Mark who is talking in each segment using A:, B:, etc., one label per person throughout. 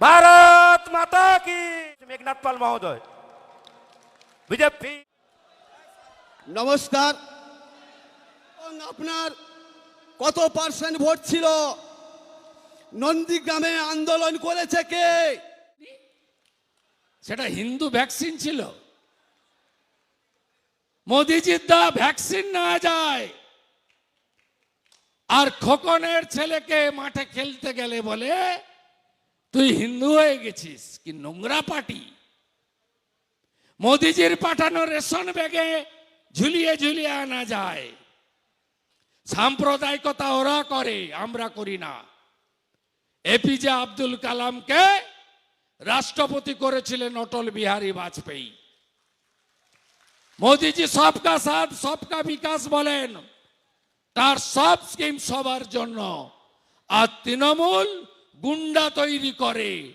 A: ভারত মাতা কি? মেঘনাথ পাল মহোদয়। বিজেপি।
B: নমস্কার। আপনার কত পার্সেন্ট ভোট ছিল? নন্দীগ্রামে আন্দোলন করেছে কে?
C: সেটা হিন্দু ভ্যাকসিন ছিল। মোদিজির দা ভ্যাকসিন না যায়। আর খোকনের ছেলেকে মাঠে খেলতে গেলে বলে তুই হিন্দু হয়ে গেছিস, কি নোংরা পার্টি মোদিজির পাঠানো রেশন ব্যাগে ঝুলিয়ে ঝুলিয়ে আনা যায়। সাম্প্রদায়িকতা ওরা করে, আমরা করি না। এপিজে আব্দুল কালামকে রাষ্ট্রপতি করেছিলেন অটল বিহারী বাজপেয়ী। মোদিজি সবকা সাথ, সবকা বিকাশ বলেন। তার সব স্কিম সবার জন্য। আর তৃণমূল গুন্ডা তৈরি করে।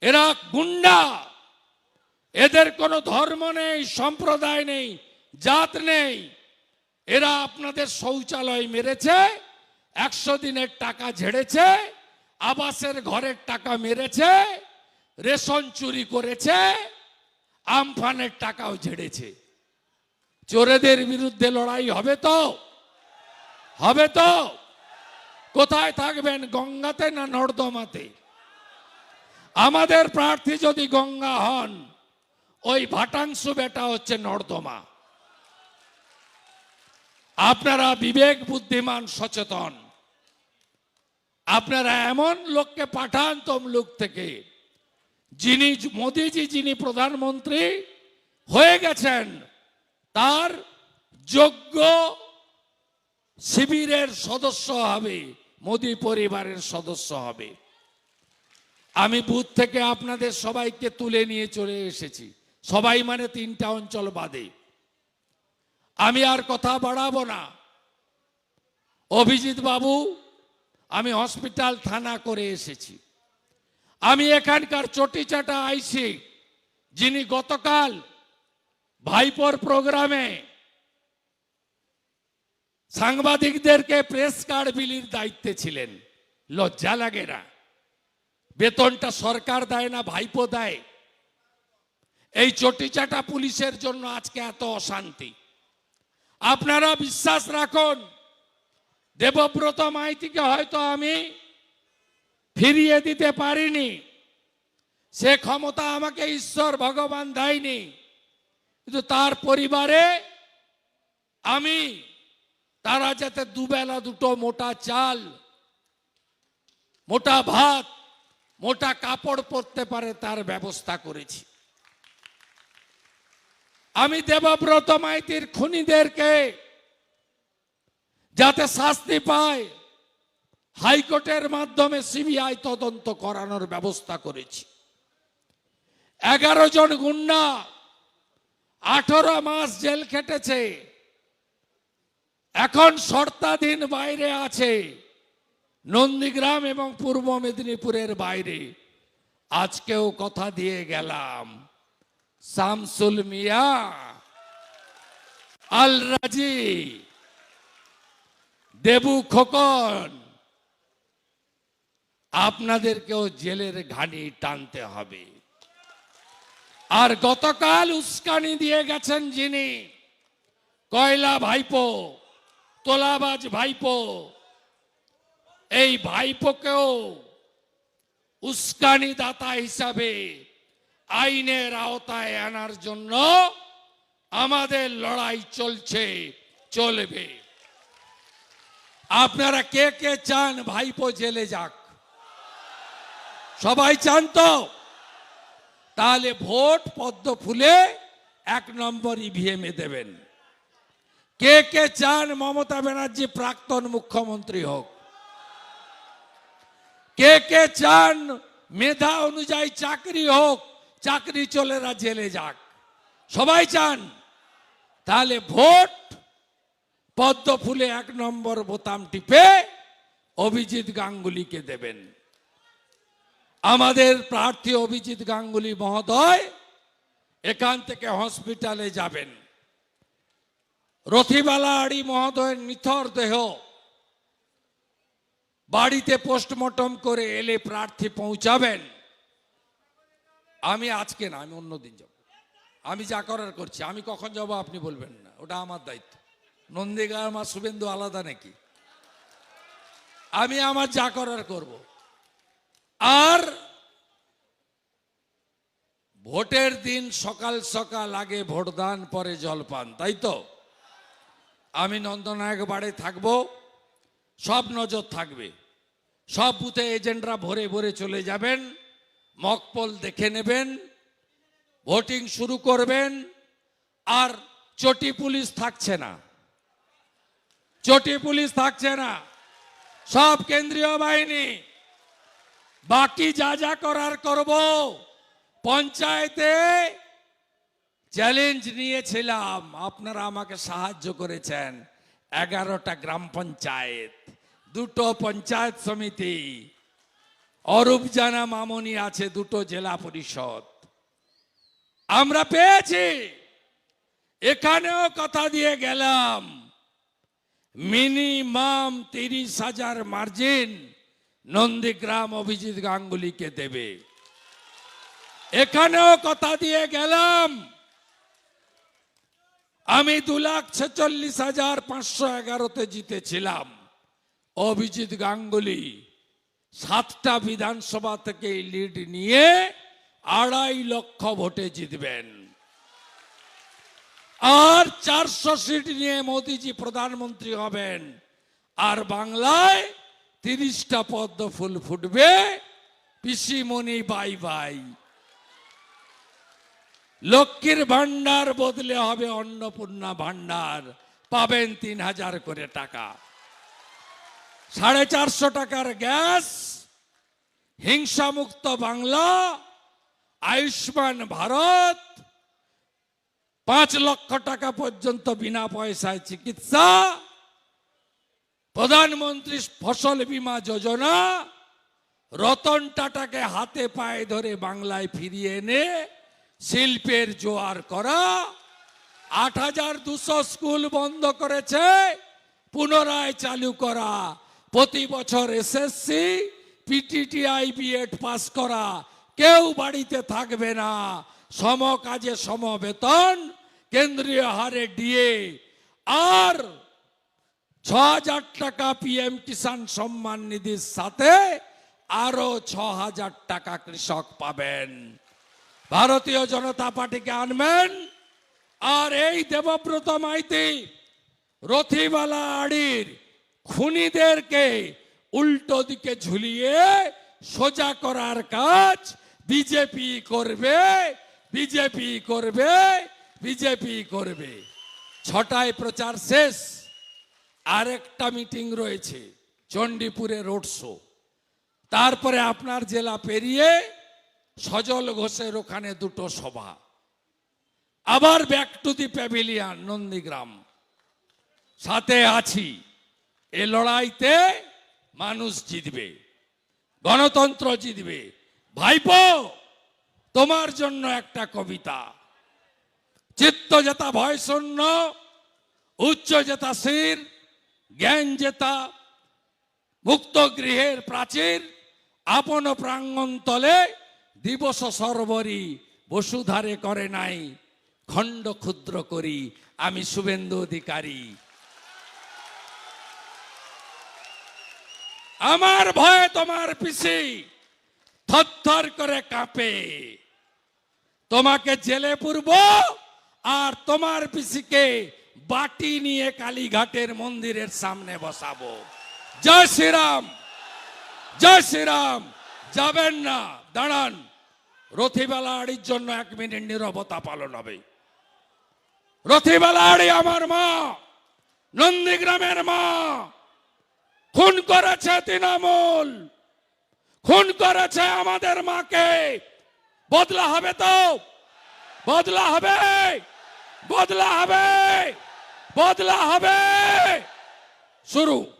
C: এরা গুন্ডা। এদের কোনো ধর্ম নেই, সম্প্রদায় নেই, জাত নেই। এরা আপনাদের শৌচালয় মেরেছে, একশো দিনের টাকা ঝেড়েছে, আবাসের ঘরের টাকা মেরেছে, রেশন চুরি করেছে, আমফানের টাকাও ঝেড়েছে। চোরেদের বিরুদ্ধে লড়াই হবে তো? হবে তো? কোথায় থাকবেন? গঙ্গাতে না নর্দমাতে? আমাদের প্রার্থী যদি গঙ্গা হন, ওই ভাটাংশু বেটা হচ্ছে নর্দমা। আপনারা বিবেক বুদ্ধিমান, সচেতন। আপনারা এমন লোককে পাঠান তমলুক থেকে, যিনি মোদিজি, যিনি প্রধানমন্ত্রী হয়ে গেছেন, তার যোগ্য শিবিরের সদস্য হবে। মোদি পরিবারের সদস্য হবে। আমি বুথ থেকে আপনাদের সবাইকে তুলে নিয়ে চলে এসেছি। সবাই মানে তিনটা অঞ্চল বাদে। আমি আর কথা বাড়াবো না। অভিজিৎ বাবু, আমি হসপিটাল থানা করে এসেছি। আমি এখানকার চটিচাটা আইসি, যিনি গতকাল ভাইপোর প্রোগ্রামে সাংবাদিকদেরকে প্রেস কার্ড বিলির দায়িত্বে ছিলেন। লজ্জা লাগে না। বেতনটা সরকার দেয় না, ভাইপো দেয়। এই চটিচাটা পুলিশের জন্য আজকে এত অশান্তি। আপনারা বিশ্বাস রাখুন, দেবব্রত মাইতিকে হয়তো আমি ফিরিয়ে দিতে পারিনি। সে ক্ষমতা আমাকে ঈশ্বর ভগবান দেয়নি। কিন্তু তার পরিবারে আমি তারা যাতে দুবেলা দুটো মোটা চাল, মোটা ভাত, মোটা কাপড় পরতে পারে, তার ব্যবস্থা করেছি। আমি দেবব্রত মাইতির খুনিদেরকে যাতে শাস্তি পায়, হাইকোর্টের মাধ্যমে সিবিআই তদন্ত করানোর ব্যবস্থা করেছি। এগারো জন গুন্ডা আঠারো মাস জেল খেটেছে। এখন শর্তাধীন বাইরে আছে নন্দীগ্রাম এবং পূর্ব মেদিনীপুরের বাইরে। আজকেও কথা দিয়ে গেলাম। শামসুল মিয়া আল রাজি দেবু খোকন, আপনাদেরকেও জেলের ঘানি টানতে হবে। আর গতকাল উস্কানি দিয়ে গেছেন যিনি, কয়লা ভাইপো। তোলাবাজ ভাইপো, এই ভাইপোকেও উস্কানি দাতা হিসাবে আইনের আওতায় আনার জন্য আমাদের লড়াই চলছে, চলবে। আপনারা কে কে চান ভাইপো জেলে যাক? সবাই চান তো? তাহলে ভোট পদ্ম ফুলে এক নম্বর ইভিএম এ দেবেন। কে কে চান মমতা ব্যানার্জি, প্রাক্তন মুখ্যমন্ত্রী হোক। কে কে চান মেধা অনুযায়ী চাকরি হোক, চাকরি চলেরা জেলে যাক। সবাই চান? তাহলে ভোট পদ্ম ফুলে এক নম্বর বোতাম টিপে অভিজিৎ গাঙ্গুলিকে দেবেন। আমাদের প্রার্থী অভিজিৎ গাঙ্গুলি মহোদয় এখান থেকে হসপিটালে যাবেন। রথিবালা আড়ি মহোদয়ের নিথর দেহ। বাড়িতে পোস্টমর্টম করে এলে প্রার্থী পৌঁছাবেন। আমি আজকে না, আমি অন্যদিন যাব। আমি যা করার করছি, আমি কখন যাব আপনি বলবেন না, ওটা আমার দায়িত্ব। নন্দীগ্রাম আর শুভেন্দু আলাদা নাকি? আমি আমার যা করার করব। আর ভোটের দিন সকাল সকাল আগে ভোটদান পরে জলপান, তাই তো? আমি নন্দনায়ক বাড়ি থাকব, সব নজর থাকবে। সব বুথে এজেন্টরা ভরে ভরে চলে যাবেন মকপল দেখে নেবেন, ভোটিং শুরু করবেন, আর চটি পুলিশ থাকছে না। চটি পুলিশ থাকছে না। সব কেন্দ্রীয় বাহিনী, বাকি যা যা করার করব, পঞ্চায়েতে চ্যালেঞ্জ নিয়েছিলাম। আপনারা আমাকে সাহায্য করেছেন। এগারোটা গ্রাম পঞ্চায়েত, দুটো পঞ্চায়েত সমিতি। অরূপ জানা মামনি আছে, দুটো জেলা পরিষদ। আমরা পেয়েছি। এখানেও কথা দিয়ে গেলাম। মিনিমাম তিরিশ হাজার মার্জিন নন্দীগ্রাম অভিজিৎ গাঙ্গুলিকে দেবে। এখানেও কথা দিয়ে গেলাম। আমি দু লাখ ছেচল্লিশ হাজার পাঁচশো এগারোতে জিতেছিলাম। অভিজিৎ গাঙ্গুলি সাতটা বিধানসভা থেকে লিড নিয়ে আড়াই লক্ষ ভোটে জিতবেন। আর চারশো সিট নিয়ে মোদিজি প্রধানমন্ত্রী হবেন। আর বাংলায় তিরিশটা পদ্ম ফুল ফুটবে। পিসিমণি, বাই বাই। লক্ষ্মীর ভান্ডার বদলে হবে অন্নপূর্ণা ভান্ডার পাবেন তিন হাজার করে টাকা। সাড়ে চারশো টাকার গ্যাস, হিংসামুক্ত বাংলা, আয়ুষ্মান ভারত, পাঁচ লক্ষ টাকা পর্যন্ত বিনা পয়সায় চিকিৎসা, প্রধানমন্ত্রী ফসল বীমা যোজনা, রতন টাটাকে হাতে পায়ে ধরে বাংলায় ফিরিয়ে এনে শিল্পের জোয়ার করা। আট হাজার দুশো স্কুল বন্ধ করেছে, পুনরায় চালু করা। প্রতি বছর এসএসসি পিটিটিআই বিএড পাস করা। কেউ বাড়িতে থাকবে না। সম কাজে সম বেতন, কেন্দ্রীয় হারে ডিএ আর ছ হাজার টাকা পিএম কিষাণ সম্মান নিধির সাথে আরও ছ হাজার টাকা কৃষক পাবেন। ভারতীয় জনতা পার্টিকে আনবেন। আর এই দেবব্রত মাইতি রথিবালা আড়ির খুনিদেরকে উল্টো দিকে ঝুলিয়ে সোজা করার কাজ বিজেপি করবে বিজেপি করবে বিজেপি করবে। ছটায় প্রচার শেষ। আরেকটা মিটিং রয়েছে, চণ্ডীপুরে রোড শো। তারপরে আপনার জেলা পেরিয়ে সজল ঘোষের ওখানে দুটো সভা। আবার back to the pavilion Nandigram. সাথে আছি। এ লড়াইতে মানুষ জিতবে, গণতন্ত্র জিতবে। ভাইপো, তোমার জন্য একটা কবিতা। চিত্ত জেতা ভয় শূন্য উচ্চ জেতা শির জ্ঞান জেতা মুক্ত গৃহের প্রাচীর, আপন প্রাঙ্গণ তলে দিবস সর্বরি বসুধারে করে নাই, খণ্ড ক্ষুদ্র করি, আমি শুভেন্দু অধিকারী। আমার ভয়ে তোমার পিসি থরথর করে কাঁপে। তোমাকে জেলে পুরব আর তোমার পিসিকে বাটি নিয়ে কালীঘাটের মন্দিরের সামনে বসাবো। জয় শ্রীরাম জয় শ্রীরাম, যাবেন না, দাঁড়ান। রথিবেলা আড়ির জন্য এক মিনিট নীরবতা পালন হবে। রথিবেলা আড়ি আমার মা, নন্দীগ্রামের মা, খুন করেছে তৃণমূল, খুন করেছে আমাদের মাকে। বদলা হবে তো? বদলা হবে? বদলা হবে? বদলা হবে? শুরু।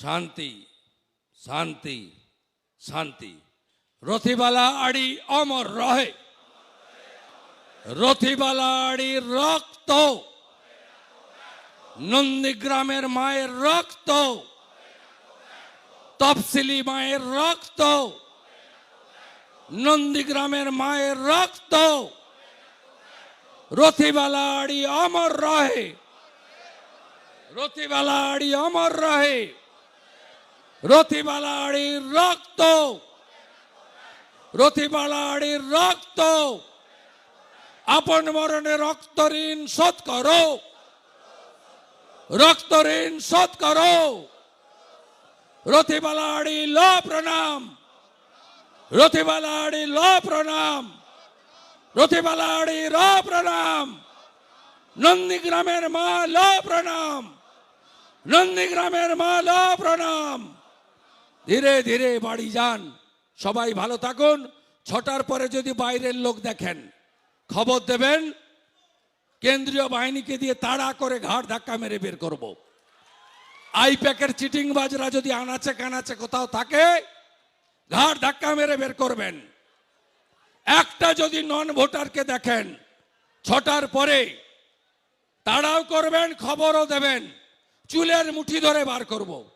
C: শান্তি শান্তি শান্তি। রথিবালা আড়ি অমর রহে। রথিবালা আড়ির রক্ত। নন্দীগ্রামের মায়ের রক্ত। তফসিলি মায়ের রক্ত। নন্দীগ্রামের মায়ের রক্ত। রথিবালাড়ি অমর রহে। রথিবালাড়ি অমর রহে। রথিবালাড়ির রক্ত। রথিবালাড়ির রক্ত। আপন মরণে রক্ত ঋণ শোধ করো। রক্ত ঋণ শোধ করো। রথিবালাড়ি ল প্রণাম। রথিবালাড়ি ল প্রণাম। রথিবালাড়ি র প্রণাম। নন্দীগ্রামের মা ল প্রণাম। নন্দীগ্রামের মা ল প্রণাম। ধীরে ধীরে বাড়ি যান। সবাই ভালো থাকুন। ছটার পরে যদি বাইরের লোক দেখেন, খবর দেবেন, কেন্দ্রীয় বাহিনীকে দিয়ে তাড়া করে ঘাট ধাক্কা মেরে বের করব। আইপ্যাকের চিটিং বাজরা যদি আনাচে কানাচে কোথাও থাকে ঘাট ধাক্কা মেরে বের করবেন। একটা যদি নন ভোটারকে দেখেন, ছটার পরে তাড়াও করবেন, খবরও দেবেন, চুলের মুঠি ধরে বার করব।